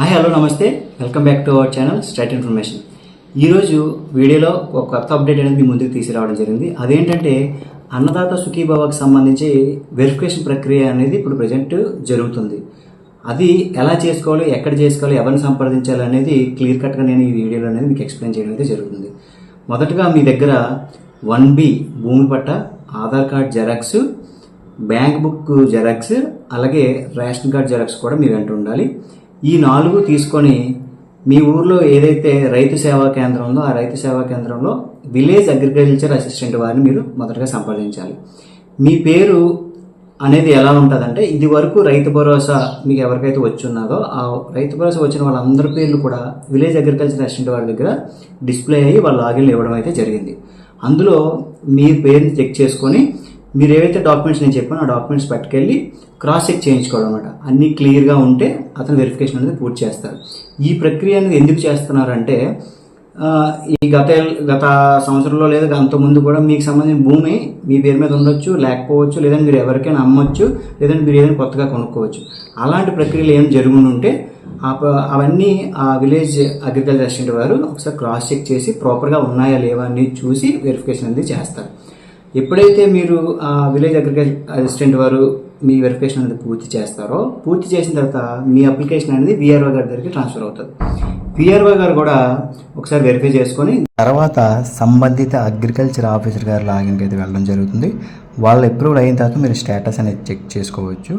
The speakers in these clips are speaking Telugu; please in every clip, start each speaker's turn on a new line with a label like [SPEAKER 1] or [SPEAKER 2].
[SPEAKER 1] హాయ్ హలో నమస్తే welcome back to our channel straight information ఈరోజు వీడియోలో ఒక కొత్త అప్డేట్ అనేది మీ ముందుకు తీసుకురావడం జరిగింది. అదేంటంటే అన్నదాత సుఖీభావకు సంబంధించి వెరిఫికేషన్ ప్రక్రియ అనేది ఇప్పుడు ప్రజెంట్ జరుగుతుంది. అది ఎలా చేసుకోవాలి ఎక్కడ చేసుకోవాలి ఎవరిని సంప్రదించాలి అనేది క్లియర్ కట్గా నేను ఈ వీడియోలో అనేది మీకు ఎక్స్ప్లెయిన్ చేయడం అయితే జరుగుతుంది. మొదటగా మీ దగ్గర వన్ బి భూమి పట్ట Aadhaar card xerox bank book xerox అలాగే రేషన్ కార్డ్ జెరాక్స్ కూడా మీ వెంట ఉండాలి. ఈ నాలుగు తీసుకొని మీ ఊర్లో ఏదైతే రైతు సేవా కేంద్రం ఉందో ఆ రైతు సేవా కేంద్రంలో విలేజ్ అగ్రికల్చర్ అసిస్టెంట్ వారిని మీరు మొదటగా సంప్రదించాలి. మీ పేరు అనేది ఎలా ఉంటుందంటే ఇది వరకు రైతు భరోసా మీకు ఎవరికైతే వచ్చి ఉన్నదో ఆ రైతు భరోసా వచ్చిన వాళ్ళందరి పేర్లు కూడా విలేజ్ అగ్రికల్చర్ అసిస్టెంట్ వారి దగ్గర డిస్ప్లే అయ్యి వాళ్ళ లాగిన్ ఇవ్వడం అయితే జరిగింది. అందులో మీ పేరుని చెక్ చేసుకొని మీరు ఏవైతే డాక్యుమెంట్స్ నేను చెప్పానో ఆ డాక్యుమెంట్స్ పట్టుకెళ్ళి క్రాస్ చెక్ చేయించుకోవడం అనమాట అన్నీ క్లియర్గా ఉంటే అతను వెరిఫికేషన్ అనేది పూర్తి చేస్తారు. ఈ ప్రక్రియ అనేది ఎందుకు చేస్తున్నారంటే ఈ గత గత సంవత్సరంలో లేదా అంత ముందు కూడా మీకు సంబంధించిన భూమి మీ పేరు మీద ఉండొచ్చు లేకపోవచ్చు లేదంటే మీరు ఎవరికైనా అమ్మొచ్చు లేదంటే మీరు ఏదైనా కొత్తగా కొనుక్కోవచ్చు. అలాంటి ప్రక్రియలు ఏం జరుగుని ఉంటే ఆ అవన్నీ ఆ విలేజ్ అగ్రికల్చర్ అసిస్టెంట్ వారు ఒకసారి క్రాస్ చెక్ చేసి ప్రాపర్గా ఉన్నాయా లేవా అని చూసి వెరిఫికేషన్ అనేది చేస్తారు. ఎప్పుడైతే మీరు ఆ విలేజ్ అగ్రికల్చర్ అసిస్టెంట్ వారు మీ వెరిఫికేషన్ అనేది పూర్తి చేస్తారో పూర్తి చేసిన తర్వాత మీ అప్లికేషన్ అనేది విఆర్ఓ గారి దగ్గరికి ట్రాన్స్ఫర్ అవుతుంది. విఆర్ఓ గారు కూడా ఒకసారి వెరిఫై చేసుకొని తర్వాత సంబంధిత అగ్రికల్చర్ ఆఫీసర్ గారి లాగిన్కి అయితే వెళ్ళడం జరుగుతుంది. వాళ్ళ అప్రూవల్ అయిన తర్వాత మీరు స్టేటస్ అనేది చెక్ చేసుకోవచ్చు.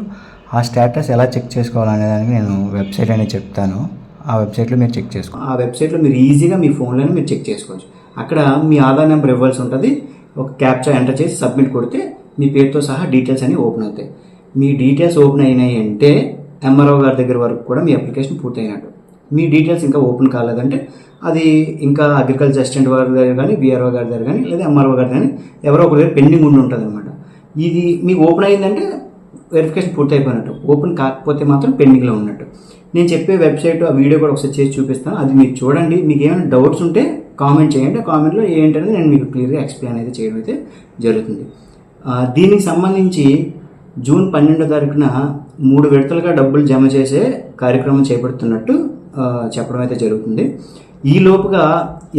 [SPEAKER 1] ఆ స్టేటస్ ఎలా చెక్ చేసుకోవాలనే దానికి నేను వెబ్సైట్ అనేది చెప్తాను. ఆ వెబ్సైట్లో మీరు చెక్ చేసుకో ఆ వెబ్సైట్లో మీరు ఈజీగా మీ ఫోన్లోనే మీరు చెక్ చేసుకోవచ్చు. అక్కడ మీ ఆధార్ నెంబర్ ఇవ్వాల్సి ఉంటుంది. ఒక క్యాప్చా ఎంటర్ చేసి సబ్మిట్ కొడితే మీ పేరుతో సహా డీటెయిల్స్ అనేవి ఓపెన్ అవుతాయి. మీ డీటెయిల్స్ ఓపెన్ అయినాయి అంటే ఎంఆర్ఓ గారి దగ్గర వరకు కూడా మీ అప్లికేషన్ పూర్తయినట్టు. మీ డీటెయిల్స్ ఇంకా ఓపెన్ కాలేదంటే అది ఇంకా అగ్రికల్చర్ అసిస్టెంట్ వారి దగ్గర కానీ బీఆర్ఓ గారి దగ్గర కానీ లేదా ఎంఆర్ఓ గారి కానీ ఎవరో ఒకరి దగ్గర పెండింగ్ ఉండి ఉంటుంది అనమాట ఇది మీకు ఓపెన్ అయిందంటే వెరిఫికేషన్ పూర్తి అయిపోయినట్టు ఓపెన్ కాకపోతే మాత్రం పెండింగ్లో ఉన్నట్టు. నేను చెప్పే వెబ్సైట్ ఆ వీడియో కూడా ఒకసారి చేసి చూపిస్తాను. అది మీరు చూడండి. మీకు ఏమైనా డౌట్స్ ఉంటే కామెంట్ చేయండి. కామెంట్లో ఏంటనేది నేను మీకు క్లియర్గా ఎక్స్ప్లెయిన్ అయితే చేయడం అయితే జరుగుతుంది. దీనికి సంబంధించి జూన్ పన్నెండో తారీఖున మూడు విడతలుగా డబ్బులు జమ చేసే కార్యక్రమం చేపడుతున్నట్టు చెప్పడం అయితే జరుగుతుంది. ఈ లోపుగా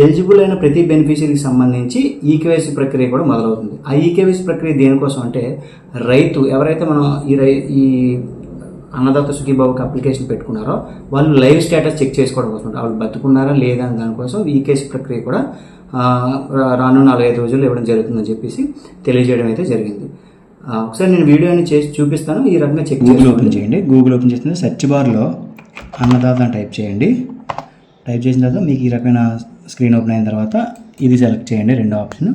[SPEAKER 1] ఎలిజిబుల్ అయిన ప్రతి బెనిఫిషరీకి సంబంధించి ఈకేవైసీ ప్రక్రియ కూడా మొదలవుతుంది. ఆ ఈకేవైసీ ప్రక్రియ దేనికోసం అంటే రైతు ఎవరైతే మనం ఈ రై ఈ అన్నదాత సుఖీబాబుకి అప్లికేషన్ పెట్టుకున్నారో వాళ్ళు లైవ్ స్టేటస్ చెక్ చేసుకోవడం కోసం వాళ్ళు బతుకున్నారా లేదా అని దానికోసం ఈకేసీ ప్రక్రియ కూడా రానున్న నాలుగైదు రోజుల్లో ఇవ్వడం జరుగుతుందని చెప్పేసి తెలియజేయడం అయితే జరిగింది. ఒకసారి నేను వీడియోని చేసి చూపిస్తాను. ఈ రకంగా చెక్ గూగుల్ ఓపెన్ చేయండి. గూగుల్ ఓపెన్ చేసిన సెర్చ్ బార్లో అన్నదాత అని టైప్ చేయండి. టైప్ చేసిన తర్వాత మీకు ఈ రకమైన స్క్రీన్ ఓపెన్ అయిన తర్వాత ఇది సెలెక్ట్ చేయండి రెండో ఆప్షన్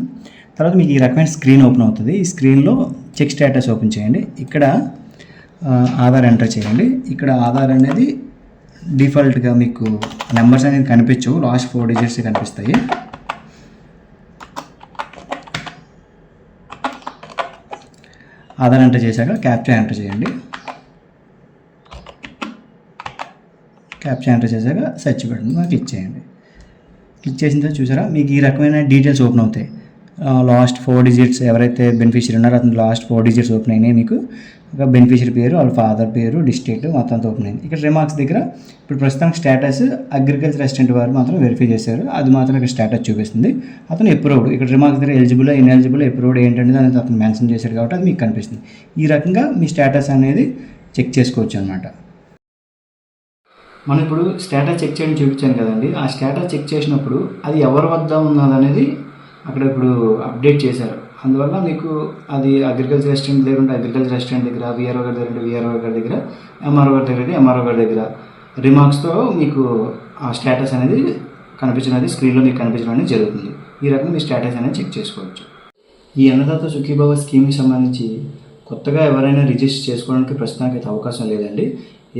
[SPEAKER 1] తర్వాత మీకు ఈ రకమైన స్క్రీన్ ఓపెన్ అవుతుంది. ఈ స్క్రీన్లో చెక్ స్టేటస్ ఓపెన్ చేయండి. ఇక్కడ ఆధార్ ఎంటర్ చేయండి. ఇక్కడ ఆధార్ అనేది డిఫాల్ట్గా మీకు నెంబర్స్ అనేది కనిపించవు. లాస్ట్ ఫోర్ డిజిట్స్ కనిపిస్తాయి. ఆధార్ ఎంటర్ చేశాక క్యాప్చా ఎంటర్ చేయండి. క్యాప్చా ఎంటర్ చేశాక సెర్చ్ బటన్ క్లిక్ చేయండి. క్లిక్ చేసిన తర్వాత చూసారా మీకు ఈ రకమైన డీటెయిల్స్ ఓపెన్ అవుతాయి. లాస్ట్ ఫోర్ డిజిట్స్ ఎవరైతే బెనిఫిషియరీ ఉన్నారో అతను లాస్ట్ ఫోర్ డిజిట్స్ ఓపెన్ అయినాయి మీకు. ఇక బెనిఫిషియరీ పేరు వాళ్ళ ఫాదర్ పేరు డిస్ట్రిక్ట్ మొత్తం అంతా ఓపెన్ అయింది. ఇక్కడ రిమార్క్స్ దగ్గర ఇప్పుడు ప్రస్తుతానికి స్టేటస్ అగ్రికల్చర్ అసిస్టెంట్ వారు మాత్రం వెరిఫై చేశారు. అది మాత్రం ఇక్కడ స్టేటస్ చూపిస్తుంది. అతను ఎప్రూవ్డ్ ఇక్కడ రిమార్క్స్ దగ్గర ఎలిజిబుల్ ఇన్ఎలిజిబుల్ ఎప్రూవ్డ్ ఏంటనేది అనేది అతను మెన్షన్ చేశాడు కాబట్టి అది మీకు కనిపిస్తుంది. ఈ రకంగా మీ స్టేటస్ అనేది చెక్ చేసుకోవచ్చు అనమాట మనం ఇప్పుడు స్టేటస్ చెక్ చేయడం చూపించాను కదండి. ఆ స్టేటస్ చెక్ చేసినప్పుడు అది ఎవరి వద్ద ఉన్నదనేది అక్కడ ఇప్పుడు అప్డేట్ చేశారు. అందువల్ల మీకు అది అగ్రికల్చర్ రెస్టారెంట్ దగ్గర ఉంటే అగ్రికల్చర్ రెస్టారెంట్ దగ్గర విఆర్ఓ గారి దగ్గర ఉంటే విఆర్ఓ గారి దగ్గర ఎంఆర్ఓ గారి దగ్గర ఎంఆర్ఓ గారి దగ్గర. రిమార్క్స్తో మీకు ఆ స్టేటస్ అనేది కనిపించినది స్క్రీన్లో మీకు కనిపించడం అనేది జరుగుతుంది. ఈ రకంగా మీ స్టేటస్ అనేది చెక్ చేసుకోవచ్చు. ఈ అన్నదాత సుఖీభావ స్కీమ్కి సంబంధించి కొత్తగా ఎవరైనా రిజిస్టర్ చేసుకోవడానికి ప్రస్తుతానికి అయితే అవకాశం లేదండి.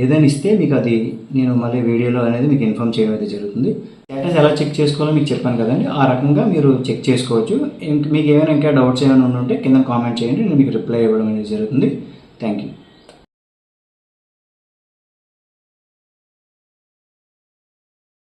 [SPEAKER 1] ఏదైనా ఇస్తే మీకు అది నేను మళ్ళీ వీడియోలో అనేది మీకు ఇన్ఫామ్ చేయడం అయితే జరుగుతుంది. స్టేటస్ ఎలా చెక్ చేసుకోవాలో మీకు చెప్పాను కదండి. ఆ రకంగా మీరు చెక్ చేసుకోవచ్చు. మీకు ఏమైనా ఇంకా డౌట్స్ ఏమైనా ఉంటే కింద కామెంట్ చేయండి. నేను మీకు రిప్లై ఇవ్వడం అనేది జరుగుతుంది. Thank you